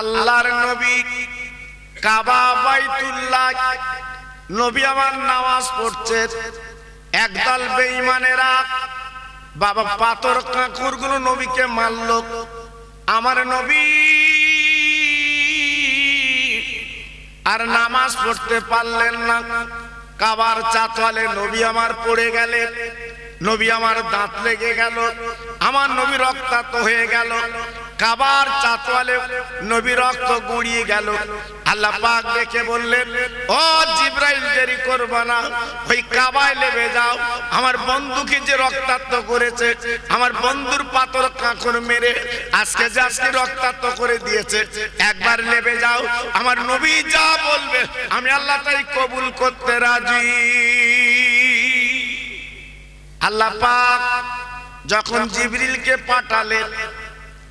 আল্লাহর নবী কাবা বাইতুল্লাহ, নবী আমার নামাজ পড়ছে। একদল বেঈমানেরা বাবা পাথর কাকুরগুলো নবীকে মারল। আমার নবী আর নামাজ পড়তে পারলেন না। কাবার চাতওয়ালে নবী আমার পড়ে গেলেন নবী আমার দাঁত লেগে গেল। আমার নবী রক্তাক্ত হয়ে গেল। কাবার চাতওয়ালে নবী রক্ত গুড়িয়ে গেল। আল্লাহ পাক দেখে বললেন, ও জিব্রাইল, দেরি করবা না। ওই কাবায় লেবে যাও। আমার বন্ধুকে যে রক্তাক্ত করেছে, আমার বন্ধুর পাথর কাঁকর মেরে আজকে যে আজকে রক্তাক্ত করে দিয়েছে, একবার লেবে যাও। আমার নবী যা বলবে, আমি আল্লাহ তাই কবুল করতে রাজি। আল্লাহ পাক যখন জিবরিলকে পাঠালেন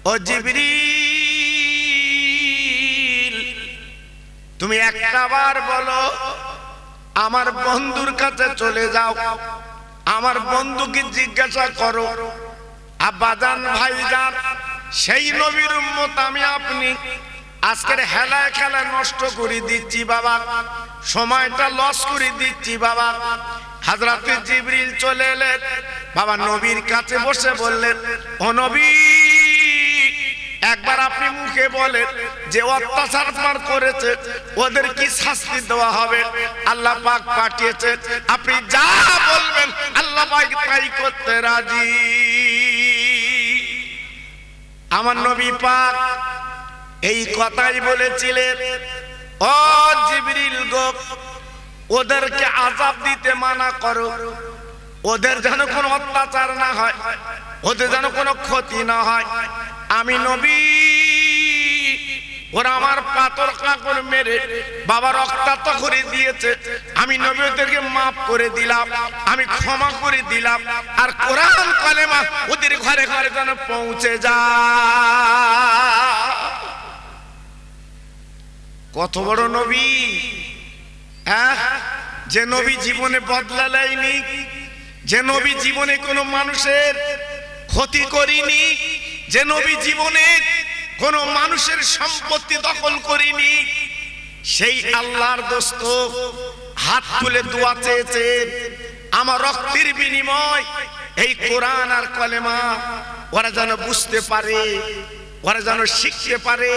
ও জিবরিল, তুমি একটা বার বলো, আমার বন্ধুর কাছে চলে যাও। আমার বন্ধুকে জিজ্ঞাসা করো আব্বাজান ভাইজান সেই নবীর উম্মত আমি আপনি। আজকের হেলায় খেলায় নষ্ট করে দিচ্ছি বাবা, সময়টা লস করে দিচ্ছি বাবা। হাজরাতে জিবরিল চলে এলেন, বাবা নবীর কাছে বসে বললেন, ও নবী একবার আপনি মুখে বলেন যে অত্যাচার পার করেছে, ওদের কি শাস্তি দেওয়া হবে? আল্লাহ পাক পাঠিয়েছে। আপনি যা বলবেন, আল্লাহ পাক তাই করতে রাজি। আমার নবী পাক এই কথাই বলেছিলেন, ও জিবরিল গো, ওদেরকে আজাব দিতে মানা করো। ওদের যেন কোনো অত্যাচার না হয়, ওদের যেন কোনো ক্ষতি না হয়। আমি নবী। ওরা আমার পাথর কাকর মেরে বাবা রক্তাক্ত করে দিয়েছে। আমি নবী ওদেরকে মাফ করে দিলাম আমি ক্ষমা করে দিলাম। আর কোরআন কালেমা ওদের ঘরে ঘরে যেন পৌঁছে যা কত বড় নবী। হ্যাঁ? যে নবী জীবনে বদলা নেয়নি যে নবী জীবনে কোনো মানুষের ক্ষতি করিনি যে নবী জীবনে কোন মানুষের সম্পত্তি দখল করিনি, সেই আল্লাহর দোস্ত হাত তুলে দোয়া চেয়েছে, আমার রক্তের বিনিময় এই কোরআন আর কলেমা ওরা যেন বুঝতে পারে, ওরা যেন শিখতে পারে,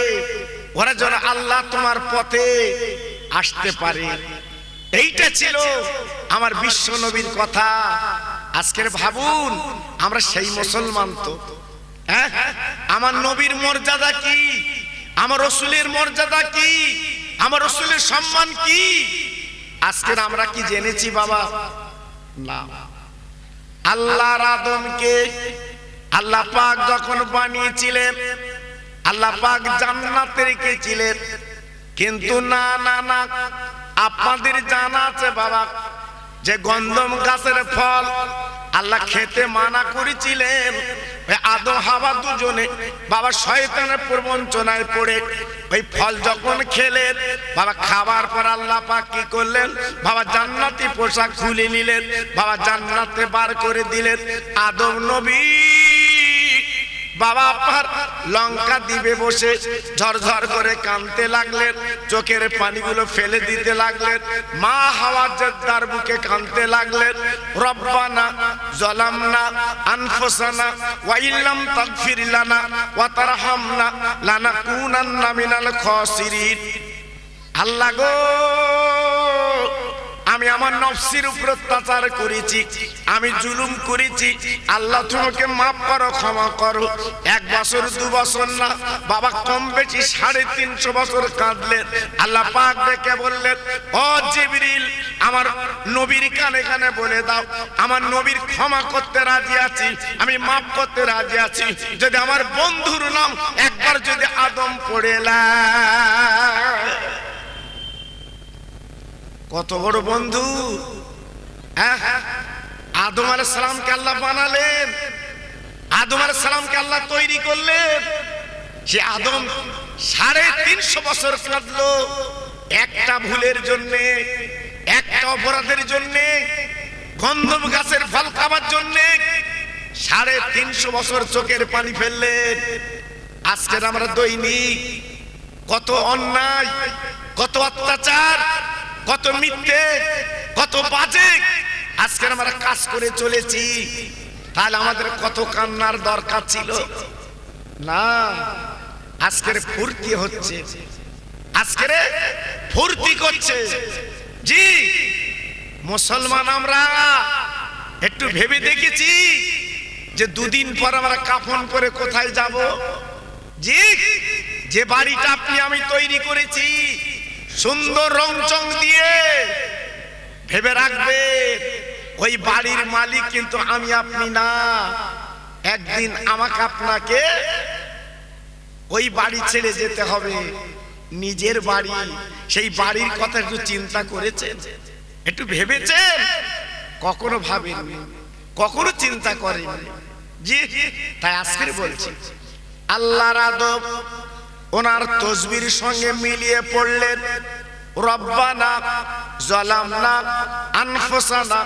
ওরা যেন আল্লাহ তোমার পথে আসতে পারে। এইটা ছিল আমার বিশ্ব নবীর কথা। আজকের ভাবুন, আমরা সেই মুসলমান তো। হ্যাঁ? আমার নবীর মর্যাদা কি? আমার রসুলের মর্যাদা কি? আমার রসুলের সম্মান কি? আজকের আমরা কি জেনেছি বাবা? না। আল্লাহর আদমকে আল্লাহ পাক যখন বানিয়েছিলেন, আল্লাহ পাক জান্নাতে রেখেছিলেন কিন্তু না না না। আপনাদের জানা আছে বাবা, যে গন্ধম গাছের ফল আল্লাহ খেতে মানা করেছিলেন। আদো হাওয়া দুজনে বাবা শয়তানের প্রবঞ্চনায় পড়ে। ওই ফল যখন খেলেন, বাবা খাবার পর আল্লাহ পাক কি করলেন? বাবা জান্নাতি পোশাক খুলে নিলেন। বাবা জান্নাতে বার করে দিলেন। আদম নবী বাবা আপনার লঙ্কা দিবে বসে, ঝরঝর করে কানতে লাগলেন, চোখের পানিগুলো ফেলে দিতে লাগলেন, মা হাওয়ার জেদ্দার বুকে কানতে লাগলেন, রব্বানা জলামনা, আনফুসানা, ওয়া ইল্লাম তাগফির লানা, ওয়া তারহামনা লানাকুনান্না মিনাল খাসিরিন। আল্লাহ গো! আমি আমার নফসির উপর অত্যাচার করেছি, আমি জুলুম করেছি। আল্লাহ তোমাকে মাফ করো, ক্ষমা করো। এক বছর, দু বছর না, বাবা কম বেশি সাড়ে তিনশো বছর কাঁদলেন। আল্লাহ পাক দেখে বললেন, ও জিবরিল, আমার নবীর কানে কানে বলে দাও। আমার নবীর ক্ষমা করতে রাজি আছি, আমি মাফ করতে রাজি আছি। যদি আমার বন্ধুর নাম একবার যদি আদম পড়ে কত বড় বন্ধু। হ্যাঁ? আদম আলাহ সালামকে আল্লাহ বানালেন। আদম আলাহ সালামকে আল্লাহ তৈরি করলেন। সে আদম সাড়ে তিনশো বছর কাঁদলো। একটা ভুলের জন্যে, একটা অপরাধের জন্যে, গন্ধম গাছের ফল খাবার জন্যে সাড়ে তিনশো বছর চোখের পানি ফেললেন। আজকের আমরা দৈনিক কত অন্যায়, কত অত্যাচার কত মিথ্যে, কত বাজে। আজকের আমরা কাজ করে চলেছি। তাহলে আমাদের কত কান্নার দরকার ছিল? না, আজকের ফুর্তি হচ্ছে। আজকের ফুর্তি করছে। জি, মুসলমান আমরা, একটু ভেবে দেখেছি যে দুদিন পর আমরা কাফন করে কোথায় যাব? জি, যে বাড়িটা আপনি আমি তৈরি করেছি সুন্দর রং চং দিয়ে ভেবে রাখবে, ওই বাড়ির মালিক কিন্তু আমি, আপনি না। একদিন আমাকে আপনাকে ওই বাড়ি ছেড়ে যেতে হবে। নিজের বাড়ি, সেই বাড়ির কথা একটু চিন্তা করেছেন? একটু ভেবেছেন? কখনো ভাবেননি, কখনো চিন্তা করেননি। জি তাই আজকে বলছি। আল্লাহর আদব ওনার তসবির সঙ্গে মিলিয়ে পড়লেন, রব্বানা জালামনা আনফুসানা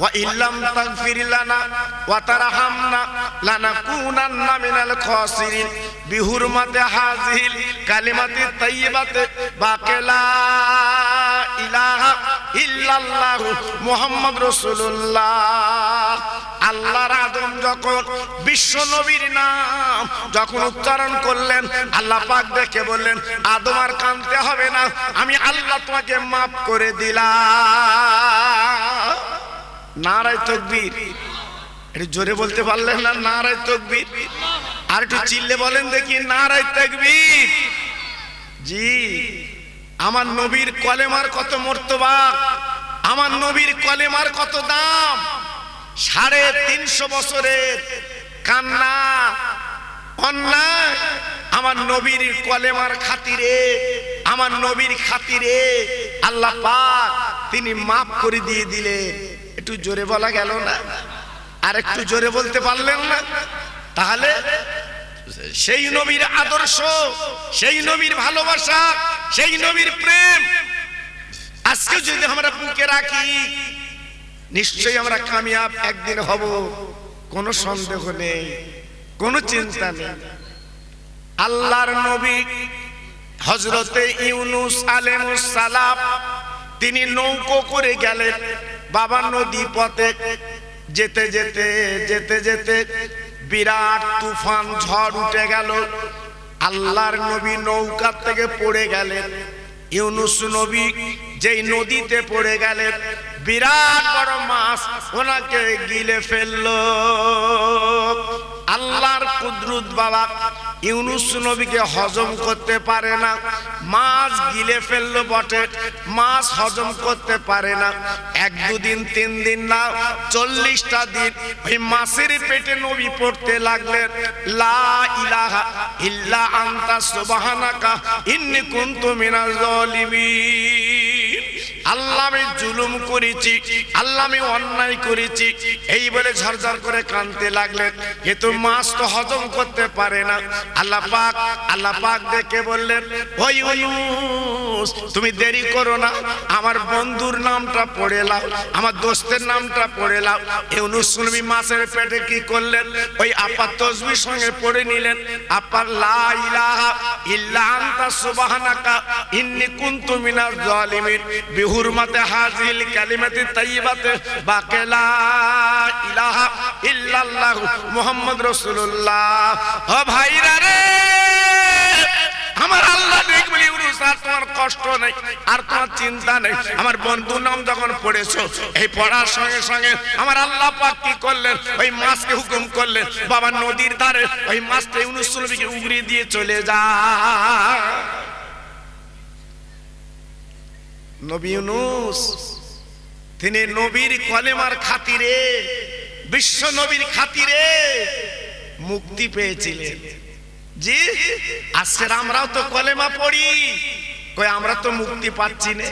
ওয়া ইল্লাম তাগফির লানা ওয়া তারহামনা লানাকুনান্না মিনাল খাসিরিন। বিহুরমাতি হাযিহিল কালিমাতি তাইয়্যিবাতি বাকিলা ইলাহা ইল্লাল্লাহু মুহাম্মদ রাসূলুল্লাহ। আল্লাহর আদম যখন বিশ্ব নবীর নাম যখন উচ্চারণ করলেন, আল্লাহ পাক দেখে বললেন, আদম আর কানতে হবে না, আমি আল্লাহ তোমাকে মাফ করে দিলাম। নারায় তকবীর। একটু জোরে বলতে পারলেন না? নারায় তকবীর। আর একটু চিল্লে বলেন দেখি, নারায় তকবীর। জি, আমার নবীর কলেমার কত মর্তবা, আমার নবীর কলেমার কত দাম। সাড়ে তিনশো বছরের কান্না, অন্যায় আমার নবীর কলেমার খাতিরে, আমার নবীর খাতিরে আল্লাহ পাক তিনি মাফ করে দিয়ে দিলেন। একটু জোরে বলা গেল না? আর একটু জোরে বলতে পারলেন না? তাহলে সেই নবীর আদর্শ, সেই নবীর ভালোবাসা, সেই নবীর প্রেম, আজকে যদি আমরা বুকে রাখি নিশ্চয়ই আমরা কামিয়াব একদিন হব। কোনো সন্দেহ নেই, কোনো চিন্তা নেই। আল্লাহর নবী হজরতে ইউনুস সালাম, তিনি নৌকো করে গেলেন বাবা নদী পথে। যেতে যেতে যেতে যেতে বিরাট তুফান, ঝড় উঠে গেল। আল্লাহর নবী নৌকার থেকে পড়ে গেলেন। ইউনুস নবী যেই নদীতে পড়ে গেলেন বিরাট বড় মাছ ওনাকে গিলে ফেলল। আল্লাহর কুদরত বাবা, ইউনুস নবীকে হজম করতে পারে না। মাছ গিলে ফেলল বটে, মাছ হজম করতে পারে না। এক দুদিন, তিন দিন না, চল্লিশটা দিন ওই মাছের পেটে নবী পড়তে লাগলেন, লা ইলাহা ইল্লা আন্তা সুবহানাকা, ইন্নী কুনতু মিনাজ জালিমিন। আল্লাহ আমি জুলুম করেছি, আল্লাহ আমি অন্যায় করেছি। এই বলে ঝরঝর করে কানতে লাগলেন। কিন্তু মাছ তো হজম করতে পারে না। আল্লাহ পাক আল্লাহ পাক দেখে বললেন, ওই তুমি দেরি করো না। আমার বন্ধুর নামটা পড়ে লাও, আমার দোস্তের নামটা পড়ে লাও। ইউনুস নবী মাছের পেটে কি করলেন? ওই আপা তসবির সঙ্গে পড়ে নিলেন। আপার লা ইলাহা ইল্লা আনতা সুবহানাকা জালিমিন। বিহুরমাতে হাজিল, কালিমাতি তাইয়্যিবাতে বাকিলা ইলাহা ইল্লাল্লাহ মুহাম্মদ রাসূলুল্লাহ। ও ভাইরা রে, আমার আল্লাহ দেখবে আর তোমার কষ্ট নেই, আর তোমার চিন্তা নেই। আমার বন্ধুর নাম যখন পড়েছো, এই পড়ার সঙ্গে সঙ্গে আমার আল্লাহ পাক কি করলেন? ওই মাছকে হুকুম করলেন, বাবা নদীর ধারে ওই মাছটা ইউনুস নবীকে উগরিয়ে দিয়ে চলে যা। নবী ইউনুস, তিনি নবীর কলেমার খাতিরে, বিশ্ব নবীর খাতিরে মুক্তি পেয়েছিলেন। জি, আজকের আমরাও তো কলেমা পড়ি। কই, আমরা তো মুক্তি পাচ্ছি না।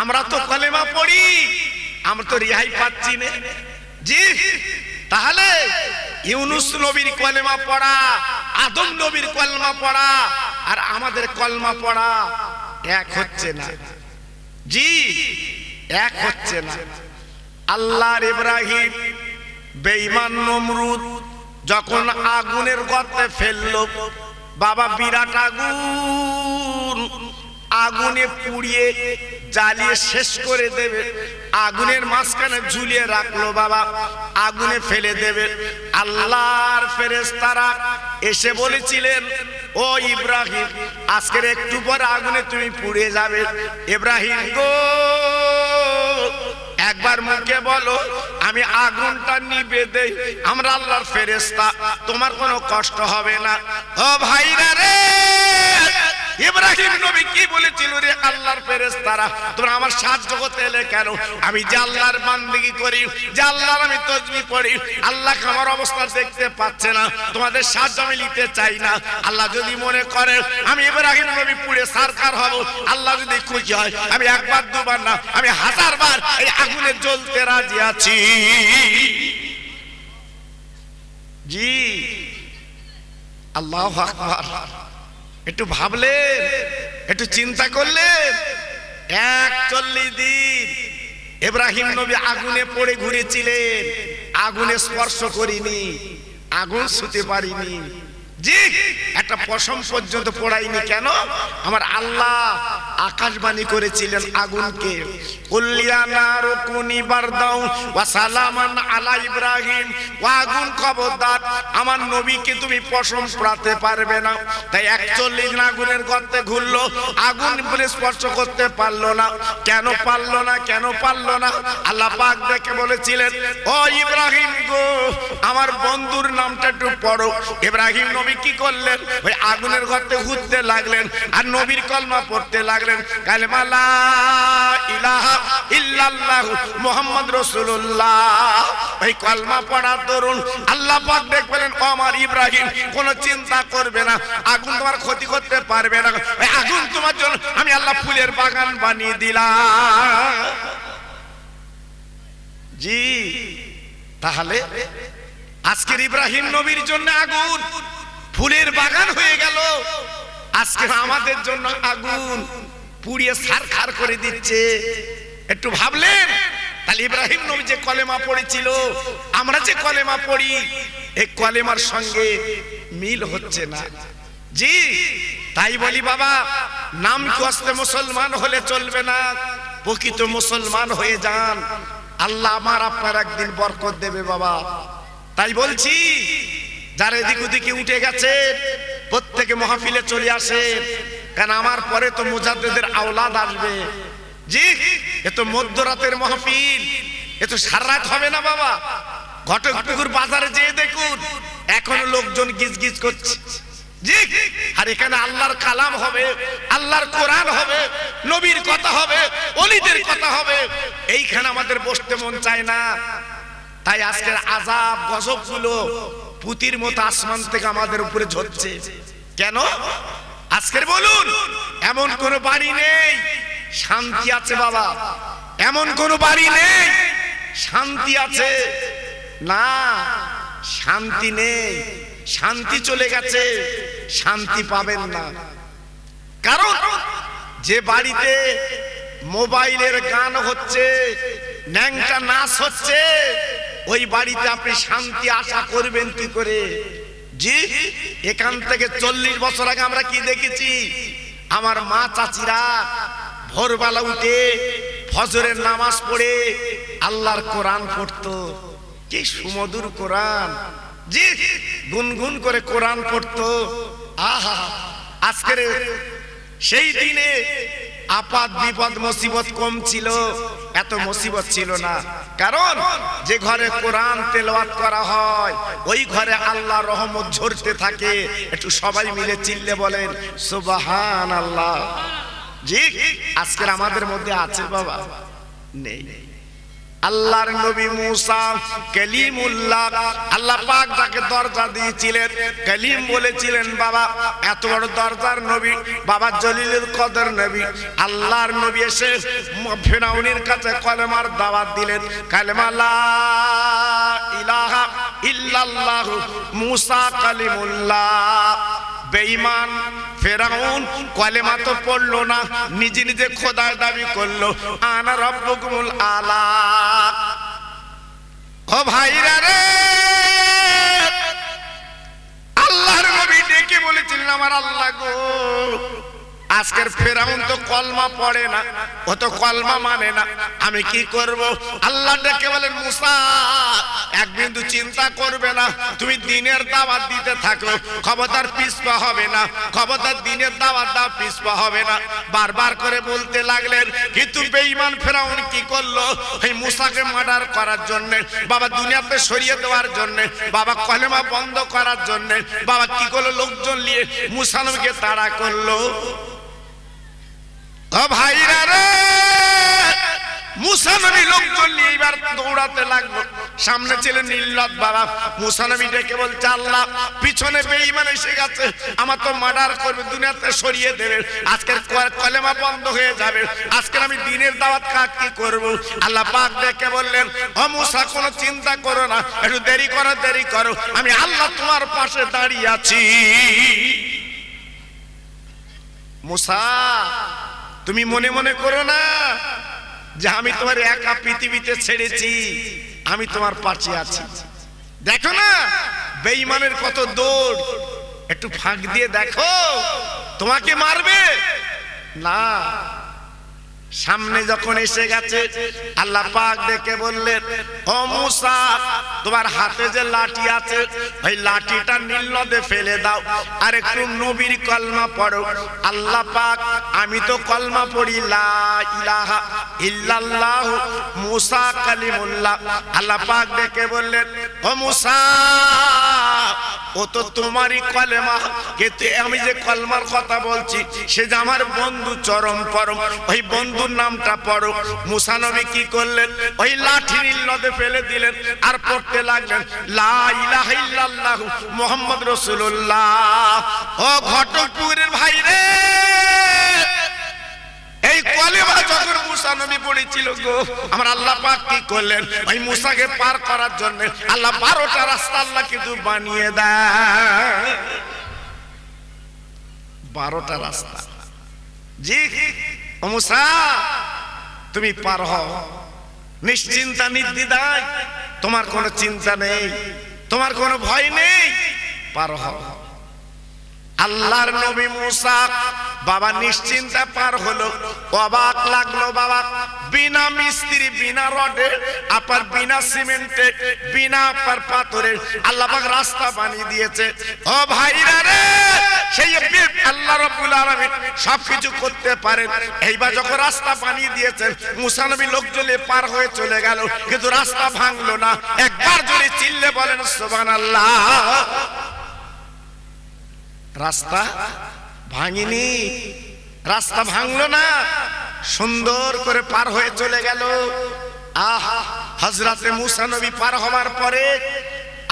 আমরা তো কলেমা পড়ি, আমরা তো রিহাই পাচ্ছি না। জি, তাহলে ইউনুস নবীর কলেমা পড়া, আদম নবীর কলমা পড়া, আর আমাদের কলমা পড়া এক হচ্ছে না। জি, এক হচ্ছে না। আল্লাহর ইব্রাহিম বেঈমান নমরুদ যখন আগুনের গর্তে ফেলল, বাবা বিরাট আগুন, আগুনে পুড়িয়ে জ্বালিয়ে শেষ করে দেবে, আগুনের মাঝখানে ঝুলিয়ে রাখল বাবা, আগুনে ফেলে দেবে। আল্লাহর ফেরেশতারা এসে বলেছিলেন ও ইব্রাহিম, আজকের একটু পর আগুনে তুমি পুড়ে যাবে। ইব্রাহিম গো, একবার মুখে বলো, আমি আগুনটা নিবে দেই। আমরা আল্লাহর ফেরেস্তা তোমার কোনো কষ্ট হবে না। ও ভাইরা রে! ইব্রাহিম নবী কি বলেছিল রে আল্লাহর ফেরেশতারা? তোমরা আমার সাহায্য করতে এলে কেন? আমি যে আল্লাহর বান্দিগি করি, যে আল্লাহর আমি তসবি পড়ি আল্লাহ আমার অবস্থা দেখতে পাচ্ছে না, তোমাদের সাহায্য আমি নিতে চাই না। আল্লাহ যদি মনে করে, আমি ইব্রাহিম নবী পুড়ে সারকার হব, আল্লাহ যদি খুশি হয়, আমি একবার, দুবার না, আমি হাজার বার এই আগুনে জ্বলতে রাজি আছি। জি। আল্লাহ আকবার। একটু ভাবলে, একটু চিন্তা করলে একচল্লিশ দিন এব্রাহিম নবী আগুনে পড়ে ঘুরেছিলেন, আগুনে স্পর্শ করিনি, আগুন শুতে পারিনি। জি একটা পশম পর্যন্ত পড়াইনি কেন? আমার আল্লাহ আকাশবাণী করেছিলেন আগুনকে। আমার তুমি কেন পারল না, কেন পারল না? দেখে বলেছিলেন, ও ইব্রাহিম গো, আমার বন্ধুর নামটা একটু পড়ো। ইব্রাহিম নবী কি করলেন? ওই আগুনের গর্তে ঘুরতে লাগলেন, আর নবীর কলমা পড়তে লাগলেন। কালেমা লা ইলাহা ইল্লাল্লাহ মুহাম্মদ রাসূলুল্লাহ। ওই কলমা পড়ার দরুন আল্লাহ পাক দেখবেন আমার ইব্রাহিম, কোনো চিন্তা করবে না, আগুন তোমার ক্ষতি করতে পারবে না। আগুন তোমার জন্য আমি আল্লাহ ফুলের বাগান বানিয়ে দিলাম। জি, তাহলে আজকের ইব্রাহিম নবীর জন্য আগুন, ফুলের বাগান হয়ে গেল। আজকে আমাদের জন্য আগুন। পুড়িয়ে সার খার করে দিচ্ছে। একটু ভাবলেন? তাহলে ইব্রাহিম নবী যে কলেমা পড়েছিল, আমরা যে কলেমা পড়ি এই কলেমার সঙ্গে মিল হচ্ছে না। জি, তাই বলি বাবা, নাম কস্তে মুসলমান হলে চলবে না? প্রকৃত মুসলমান হয়ে যান। আল্লাহ আমার আপনার একদিন বরকত দেবে বাবা। তাই বলছি, যারা এদিক ওদিকে উঠে গেছে, প্রত্যেকে মহাফিলে চলে আসে। কারণ আমার পরে তো মুজাদ্দেদের আওলাদ আসবে? জি, এ তো মধ্যরাতের মহাফিল। এ তো সারা রাত হবে না বাবা। ঘটকপুকুর বাজারে যেয়ে দেখুন, এখনও লোকজন গিজ গিজ করছে। জি, আর এখানে আল্লাহর কালাম হবে, আল্লাহর কোরআন হবে, নবীর কথা হবে, অলিদের কথা হবে। এইখানে আমাদের বসতে মন চায় না। তাই আজকের আজাব গজবগুলো পুতির মতো আসমান থেকে আমাদের উপরে ঝরছে। কেন? আজকের বলুন এমন কোন বাড়ি নেই শান্তি আছে বাবা। এমন কোন বাড়ি নেই শান্তি আছে। না শান্তি নেই শান্তি চলে গেছে শান্তি পাবেন না। কারণ যে বাড়িতে মোবাইলের গান হচ্ছে ন্যাংটা নাচ হচ্ছে ওই বাড়িতে আপনি শান্তি আশা করবেন কি করে? জি, এখান থেকে চল্লিশ বছর আগে আমরা কি দেখেছি? আমার মা চাচিরা ভোরবেলা উঠে ফজরের নামাজ পড়ে আল্লাহর কোরআন পড়তো। কি সুমধুর কোরআন। জি, গুনগুন করে কোরআন পড়তো। আহা, আজকের সেই দিনে আপাত বিপদ মুসিবত কম ছিল, এত মুসিবত ছিল না। কারণ যে ঘরে কোরআন তেলাওয়াত করা হয়, ওই ঘরে আল্লাহ রহমত ঝরতে থাকে। একটু সবাই মিলে চিল্লে বলেন সুবাহান আল্লাহ জি, আজকের আমাদের মধ্যে আছে বাবা? নেই। আল্লাহর নবী মুসা কালিমুল্লাহ। আল্লাহ পাক যাকে দরজা দিয়েছিলেন, কালিম বলেছিলেন, বাবা, এত বড় দরজার নবী, বাবা জলিলুল কদর নবী। আল্লাহর নবী এসে ফেরাউনের কাছে কলেমার দাওয়াত দিলেন, কালেমা লা ইলাহা ইল্লাল্লাহু, মুসা কালিমুল্লাহ। বেঈমান ফেরাউন কলেমা তো পড়ল না, নিজে নিজে খোদার দাবি করল, আনা রব্বুকুমুল আলা। ও ভাইরা রে, আল্লাহর নবী ডেকে বলেছিলেন, আমার আল্লাহ গো আজকের ফেরাউন তো কলমা পড়ে না, ও তো কলমা মানে না। আমি কি করব? আল্লাহ ডেকে বলেন, মুসা, এক বিন্দু চিন্তা করবে না। তুমি দিনের দাওয়াত দিতে থাকো। খবরদার পিছপা হবে না। খবরদার দিনের দাওয়াত দাও, পিছপা হবে না। বারবার করে বলতে লাগলেন, কিন্তু বেঈমান ফেরাউন কি করল? এই মুসাকে মার্ডার করার জন্য, বাবা দুনিয়াতে সরিয়ে দেওয়ার জন্য, বাবা কলেমা বন্ধ করার জন্য, বাবা কি করল? লোকজন নিয়ে মুসানবীকে তাড়া করল। ভাইরা রে, মুসানবী লোকজন নিয়ে এবার দৌড়াতে লাগল। সামনে ছিল নীললত বাবা মুসানবী ডেকে বলছে, আল্লাহ, পিছনে বেঈমান এসে গেছে। আমার তো মার্ডার করবে, দুনিয়াতে সরিয়ে দেবে। আজকের কলেমা বন্ধ হয়ে যাবে। আজকের আমি দিনের দাওয়াত কাজ কি করব? আল্লাহ পাক ডেকে বললেন, ও মুসা, কোনো চিন্তা করো না। একটু দেরি করো দেরি করো। আমি আল্লাহ তোমার পাশে দাঁড়িয়ে আছি। মুসা তুমি মনে মনে করো না যে আমি তোমার একা পৃথিবীতে ছেড়েছি, আমি তোমার পাশে আছি। দেখো না, বেঈমানের কত দৌড়। একটু ফাঁক দিয়ে দেখো, তোমাকে মারবে? না। সামনে যখন এসে গেছে, আল্লাহ পাক দেখে বললেন, ও মুসা তোমার হাতে যে লাঠি আছে ওই লাঠিটা নীল নদে ফেলে দাও। আর একটু নবীর কলমা পড়ো। আল্লাহ পাক, আমি তো কলমা পড়ি, লা মুসা কালিমুল্লাহ। আল্লাহ পাক দেখে বললেন, ও মুসা, ও তো তোমারই কলেমা। কিন্তু আমি যে কলমার কথা বলছি, সে যে আমার বন্ধু চরম পরম। ওই বন্ধুর নামটা পড়ো। মুসানবী কি করলেন? ওই লাঠি নদে ফেলে দিলেন। আর পড়তে লাগলেন, লা ইলাহা ইল্লাল্লাহু ও ঘটকপুরের ভাই রে এই পার তুমি পার হও। নিশ্চিন্তা নির্দ্বিধায়। তোমার কোনো চিন্তা নেই তোমার কোনো ভয় নেই। পার হও। আল্লাহর নবী মুসা, বাবা নিশ্চিন্তা পার হলো, অবাক লাগল বাবা। বিনা মিস্ত্রি, বিনা রডে, আপার বিনা সিমেন্টে, বিনা আপার পাথরে আল্লাহ পাক রাস্তা বানিয়ে দিয়েছে। ও ভাইরা রে, সেই আল্লাহ রাব্বুল আলামিন সবকিছু করতে পারেন। এইবার যখন রাস্তা বানিয়ে দিয়েছেন, মুসা নবী লোকজনে পার হয়ে চলে গেল, কিন্তু রাস্তা ভাঙলো না। একবার জোরে চিল্লে বলেন, সুবহানাল্লাহ। রাস্তা ভাঙিনি। রাস্তা ভাঙলো না, সুন্দর করে পার হয়ে চলে গেল। আহ হজরতে মুসা নবী পার হবার পরে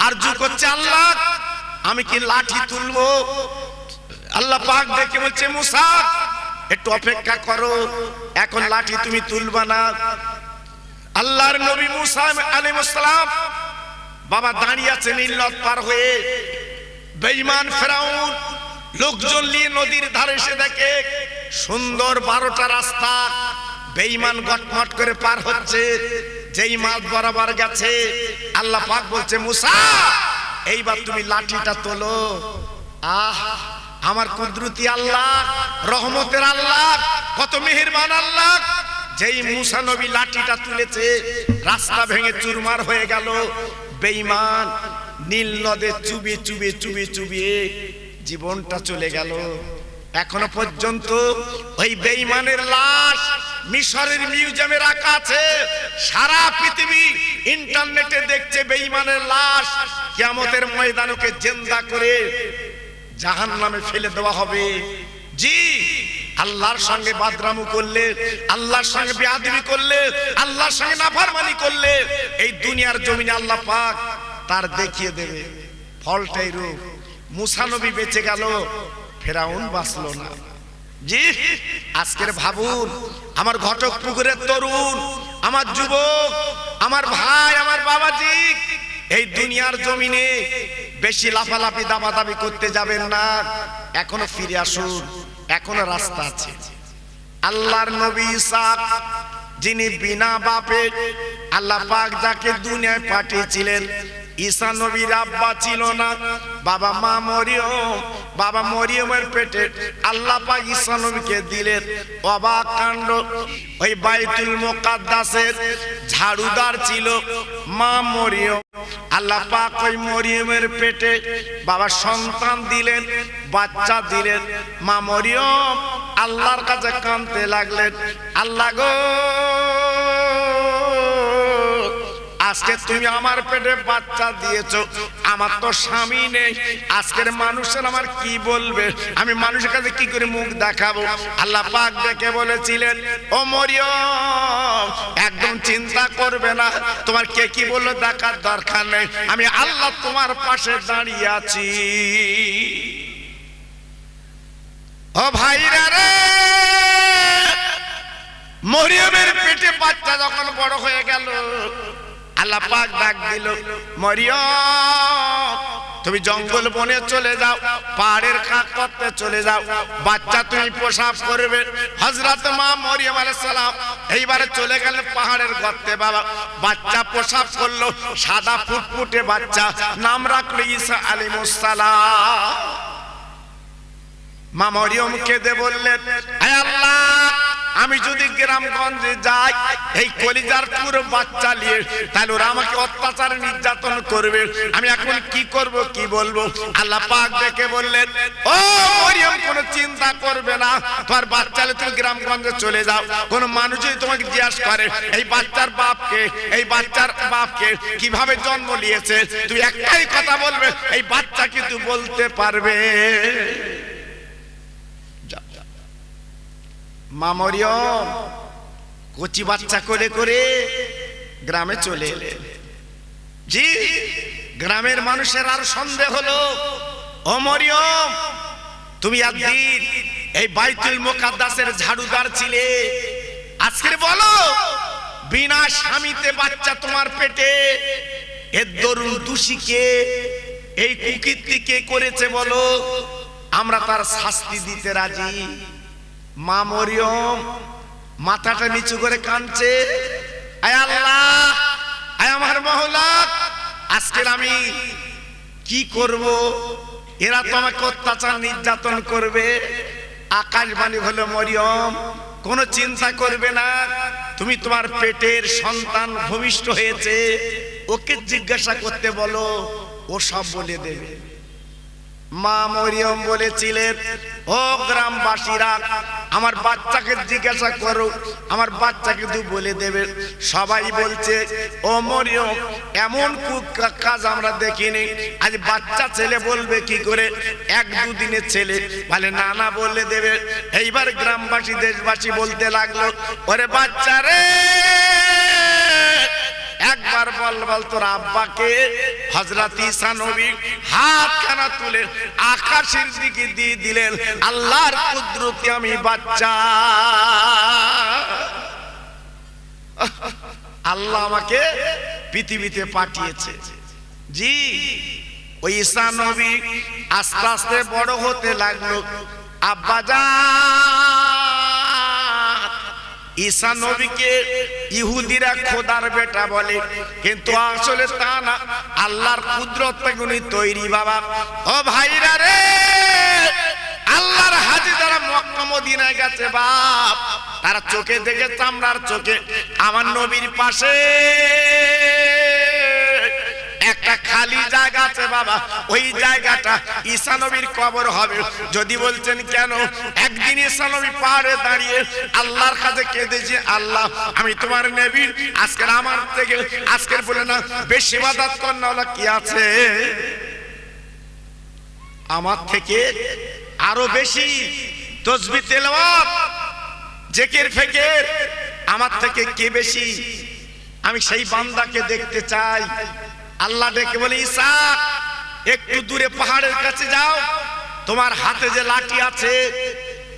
আর যু করছে, আল্লাহ, আমি কি লাঠি তুলবো? আল্লাহ পাক দেখে বলছে, মুসা, একটু অপেক্ষা করো, এখন লাঠি তুমি তুলবা না। আল্লাহর নবী মুসা আলাইহিস সালাম বাবা দাঁড়িয়ে আছে নীলত পার হয়ে। বেঈমান ফেরাউন লোকজন নিয়ে নদীর ধারে এসে দেখে সুন্দর বারোটা রাস্তা বেঈমান গটমট করে পার হচ্ছে। যেই মাছ বরাবর গেছে, আল্লাহ পাক বলছে, মুসা, এইবার তুমি লাঠিটা তোলো। আহ, আমার কুদরতি আল্লাহ, রহমতের আল্লাহ, কত মেহেরবান আল্লাহ। যেই মুসা নবী লাঠিটা তুলেছে, রাস্তা ভেঙে চুরমার হয়ে গেল। বেইমান নীল নদে চুবি চুবি চুবি চুবিয়ে জীবনটা চলে গেল। এখনও পর্যন্ত ওই বেঈমানের লাশ মিশরের মিউজিয়ামে রাখা আছে। সারা পৃথিবী ইন্টারনেটে দেখছে বেঈমানের লাশ। কিয়ামতের ময়দানকে জেন্দা করে জাহান নামে ফেলে দেওয়া হবে। জি, আল্লাহর সঙ্গে বাদরামু করলে, আল্লাহর সঙ্গে বেয়াদবি করলে, আল্লাহর সঙ্গে নাফরমানি করলে, এই দুনিয়ার জমিনে আল্লাহ পাক তার দেখিয়ে দেবে। ফলটাই রূপ। মুসানবী বেঁচে গেল, ফেরাউন বাঁচলো না। জি, আজকের ভাবুন, আমার ঘটক পুকুরের তরুণ, আমার যুবক, আমার ভাই, আমার বাবাজি, এই দুনিয়ার জমিনে বেশি লাফালাফি, দাবাদাবি করতে যাবেন না। এখনও ফিরে আসুন, এখনও রাস্তা আছে। আল্লাহর নবী ইসাক, যিনি বিনা বাপে আল্লাহ পাক যাকে দুনিয়ায় পাঠিয়েছিলেন ঈসা নবীর আব্বা ছিল না। বাবা মা মরিয়ম বাবা মরিয়মের পেটে আল্লাহ পাক ঈসা নবীকে দিলেন। অবাক কাণ্ড, ওই বাইতুল মুকাদ্দাসের ঝাড়ুদার ছিল, মা মরিয়ম আল্লাহ পাক ওই মরিয়মের পেটে বাবা সন্তান দিলেন, বাচ্চা দিলেন। মা মরিয়ম আল্লাহর কাছে কাঁদতে লাগলেন, আল্লাহ গো আজকে তুমি আমার পেটে বাচ্চা দিয়েছ। আমার তো স্বামী নেই। আজকের মানুষের আমার কি বলবে? আমি মানুষের কাছে কি করে মুখ দেখাবো? আল্লাহ পাক ডেকে বলেছিলেন ও মরিয়ম একদম চিন্তা করবে না। তোমার কে কি বলল দেখার দরকার নেই। আমি আল্লাহ তোমার পাশে দাঁড়িয়ে আছি। ও ভাইরা রে! মরিয়মের পেটে বাচ্চা যখন বড় হয়ে গেল আল্লাহ পাক ডাক দিল, মরিয়ম, তুমি জঙ্গল বনে চলে যাও, পাহাড়ের কাক করতে চলে যাও, বাচ্চা তুমি পোশাক করবে। হজরত মা মরিয়ম আলাইহিস সালাম এইবারে চলে গেল পাহাড়ের গর্তে, বাবা, বাচ্চা পোশাক করল, সাদা ফুটফুটে বাচ্চা, নাম রাখল ঈসা আলাইহিস সালাম। মা মরিয়ম কেঁদে বললেন, "আয় আল্লাহ আমি যদি গ্রামগঞ্জে যাই, এই কলিজার পুরো বাচ্চা নিয়ে, তাহলে ওরা আমাকে অত্যাচার নির্যাতন করবে। আমি এখন কি করব, কি বলব? আল্লাহ পাক ডেকে বললেন, ও মরিয়ম, কোনো চিন্তা করবে না। তোমার বাচ্চা তুমি গ্রামগঞ্জে চলে যাও। কোন মানুষ যদি তোমাকে জিজ্ঞাসা করে, এই বাচ্চার বাপকে এই বাচ্চার বাপকে কীভাবে জন্ম নিয়েছে? তুই একটাই কথা বলবে, এই বাচ্চা কিন্তু বলতে পারবে। মা মরিয়ম, কচি বাচ্চা করে করে গ্রামে চলে এলেন জি, গ্রামের মানুষের আর সন্দেহ হলো, ও মরিয়ম, তুমি একদিন এই বাইতুল মোকাদ্দাসের ঝাড়ুদার ছিলে। আজকের বলো, বিনা স্বামীতে বাচ্চা তোমার পেটে এর দরুন দোষীকে এই কুকীর্তি কে করেছে বলো? আমরা তার শাস্তি দিতে রাজি। মা মরিয়ম, মাথাটা নিচু করে কাঁদছে। আয় আল্লাহ, আয় আমার মহলা আজকের আমি কি করব? এরা তো আমাকে অত্যাচার নির্যাতন করবে। আকাশবাণী হলো মরিয়ম, কোনো চিন্তা করবে না। তুমি তোমার পেটের সন্তান ভূমিষ্ঠ হয়েছে। ওকে জিজ্ঞাসা করতে বলো, ও সব বলে দেবে। মা মরিয়ম বলেছিলেন, ও গ্রামবাসীরা, আমার বাচ্চাকে জিজ্ঞাসা করো, আমার বাচ্চাকে তুই বলে দেবে। সবাই বলছে, ও মরিয়ম, এমন কাজ আমরা দেখিনি। আজ বাচ্চা ছেলে বলবে কি করে? এক দুদিনের ছেলে। বলে না না বলে দেবে। এইবার গ্রামবাসী, দেশবাসী বলতে লাগল, ওরে বাচ্চা রে! একবার বল বল তোর আব্বাকে। হজরত ঈসা নবী হাত খানা তুলে আকাশের দিকে দিয়ে দিলেন, আল্লাহর কুদরতে আমি বাচ্চা। আল্লাহ আমাকে পৃথিবীতে পাঠিয়েছে। জি, ওই ঈসা নবী আস্তে আস্তে বড় হতে লাগল। আব্বা ঈসা নবীকে ইহুদিরা খোদার বেটা বলে। কিন্তু আসলে তা না। আল্লাহর কুদরত উনি তৈরি বাবা। ও ভাইরা রে! আল্লাহর হাজি যারা মক্কা, মদিনায় গেছে বাপ, তারা চোখে দেখে চামড়ার চোখে। আমার নবীর পাশে একটা খালি জায়গা আছে বাবা। ওই জায়গাটা ঈসা নবীর কবর হবে। যদি বলছেন কেন? একদিন ঈসা নবী পাহাড়ে দাঁড়িয়ে আল্লাহর কাছে কেঁদেছে, আল্লাহ, আমি তোমার নেবীর আজকের আমার থেকে, আজকের বলে না, বেশি বাদাত কন্যা কি আছে? আমার থেকে আরও বেশি তসবি তেলাওয়াত, জেকের ফেকের, আমার থেকে কে বেশি? আমি সেই বান্দাকে দেখতে চাই। আল্লাহ ডেকে বলে, ঈসা, একটু দূরে পাহাড়ের কাছে যাও। তোমার হাতে যে লাঠি আছে,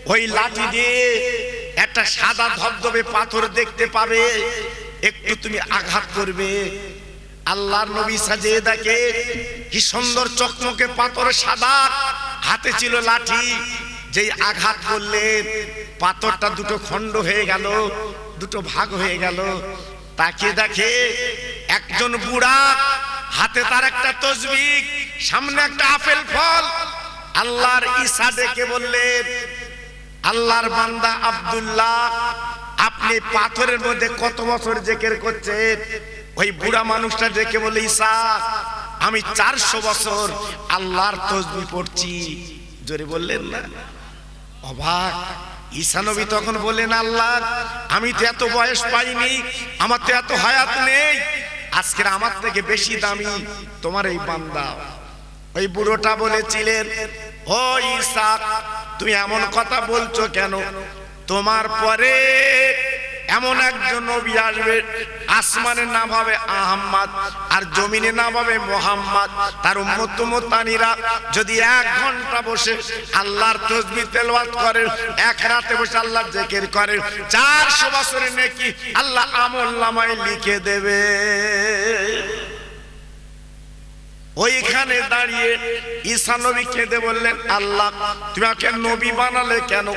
ওই লাঠি দিয়ে একটা সাদা ধবধবে পাথর দেখতে পাবে। একটু তুমি আঘাত করবে। আল্লাহর নবী দেখে, কি সুন্দর চকমকে পাথর সাদা। হাতে ছিল লাঠি, যেই আঘাত করলেন পাথরটা দুটো খণ্ড হয়ে গেল, দুটো ভাগ হয়ে গেল। তাকে দেখে একজন বুড়া হাতে তার একটা তসবিক সামনে একটা আপেল ফল। আল্লাহর ঈসা ডেকে বললেন আল্লাহর বান্দা আব্দুল্লাহ, আপনি পাথরের মধ্যে কত বছর জেকের করছেন? ওই বুড়া মানুষটা ডেকে বলে ঈসা, আমি চারশো বছর আল্লাহর তসবি পড়ছি। জোরে বললেন না। অবাক। ঈসা নবী তখন বললেন, আল্লাহ, আমি তো এত বয়স পাইনি, আমার তো এত হায়াত নেই। আজকের আমার থেকে বেশি দামি তোমার এই বান্দা। ওই বুড়োটা বলেছিলেন ও ইসাক তুমি এমন কথা বলছো কেন? তোমার পরে এমন একজন নবী আসবে, আসমানে না ভাবে আহম্মদ আর জমিনে না ভাবে মোহাম্মদ। তার উম্মত যদি এক ঘণ্টা বসে আল্লাহর তসবি তেলওয়াত করে, এক রাতে বসে আল্লাহর জেকের করে, চারশো বছরে নাকি আল্লাহ আমল নামায় লিখে দেবে। ওইখানে দাঁড়িয়ে ঈসা নবী কেঁদে বললেন, আল্লাহ তুমি আমাকে নবী বানালে কেন?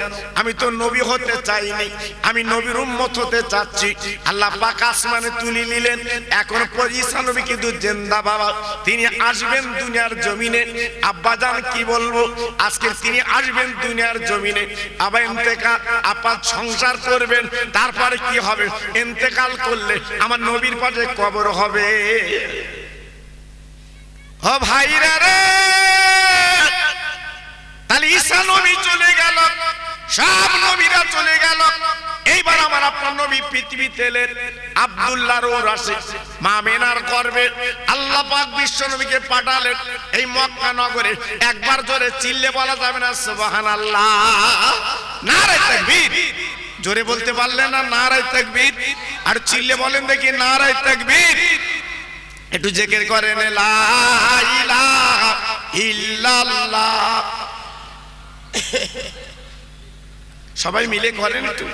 আমি তো নবী হতে চাইনি, আমি নবীর উম্মত হতে চাচ্ছি। আল্লাহ পাক আসমানে তুলি নিলেন। এখন পর ঈসা নবী কিন্তু জেন্দা বাবা। তিনি আসবেন দুনিয়ার জমিনে। আব্বাজান কি বলব? আজকে তিনি আসবেন দুনিয়ার জমিনে। আবার ইন্তেকাল, আপা সংসার করবেন, তারপরে কি হবে? ইন্তেকাল করলে আমার নবীর পাশে কবর হবে। ও ভাইরা রে। তাহলে ঈসা নবী চলে গেল, সব নবীরা চলে গেল। এইবার আমার আপনার নবী পৃথিবীতে এলেন, আব্দুল্লাহর ওর আসে মা মেনার করবে আল্লাহ পাক বিশ্ব নবীকে পাঠালেন এই মক্কা নগরে। একবার জোরে চিল্লে বলা যাবে না, সুবহানাল্লাহ। নারায়ে তাকবীর। জোরে বলতে পারলেন না, নারায়ে তাকবীর। আর চিল্লে বলেন দেখি, নারায়ে তাকবীর। একটু জেকের করেন সবাই মিলে করেন একটু।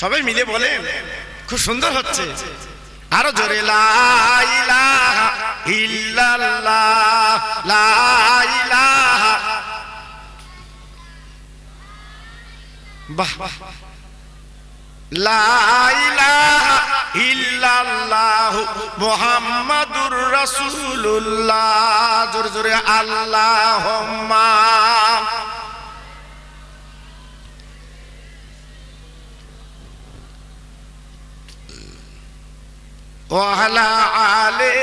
সবাই মিলে বলেন, খুব সুন্দর হচ্ছে। আরও জোরে, লা ইলাহা ইল্লাল্লাহ, লা বাহ। মুহাম্মাদুর রাসূলুল্লাহ। জোরে জোরে আল্লাহুম্মা। ওয়ালা আলে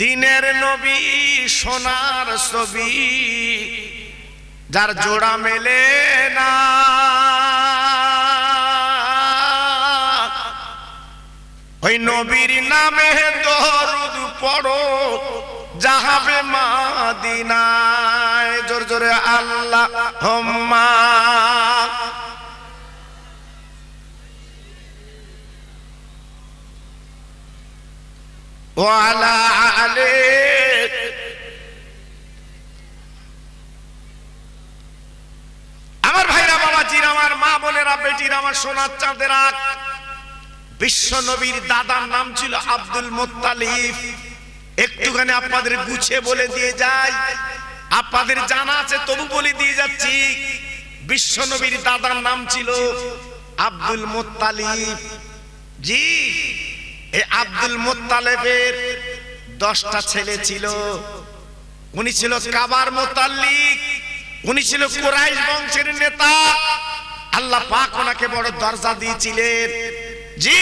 দিনের নবী, সোনার ছবি, যার জোড়া মেলে না। ওই নবীর নামে দরুদ পড়ো, যাহাবে মাদিনায়। জোর জোরে আল্লাহ হোম্মা আলে। আমার ভাইরা, বাবাজির, আমার মা বোনেরা, বেটির, আমার সোনার চাঁদেরা বিশ্ব নবীর দাদার নাম ছিল আব্দুল মোত্তালিফ একটুখানি আপনাদের গুছিয়ে বলে দিয়ে যাই। আপনাদের জানা আছে, তবু বলে দিয়ে যাচ্ছি। বিশ্ব নবীর দাদার নাম ছিল আব্দুল মোত্তালিফ জি। আব্দুল মোত্তালেবের দশটা ছেলে ছিল। উনি ছিল কাবার মোতাল্লিক, উনি ছিল কুরাইশ বংশের নেতা। আল্লাহ পাক ওনাকে বড় দরজা দিয়েছিলেন। জি